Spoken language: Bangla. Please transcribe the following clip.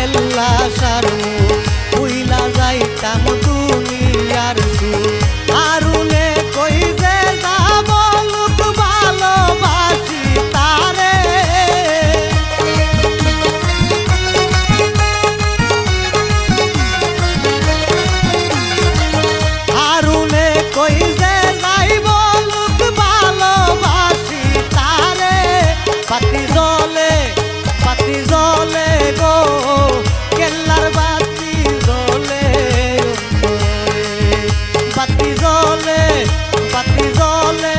কেল্লা সারু উইলা যাইতাম দুনিয়ার সু আরুনে কই যে যাব লোক ভালোবাসি তারে। আরুনে কই যে যাইব লোক ভালোবাসি তারে। পাতি জলে বাতি জলে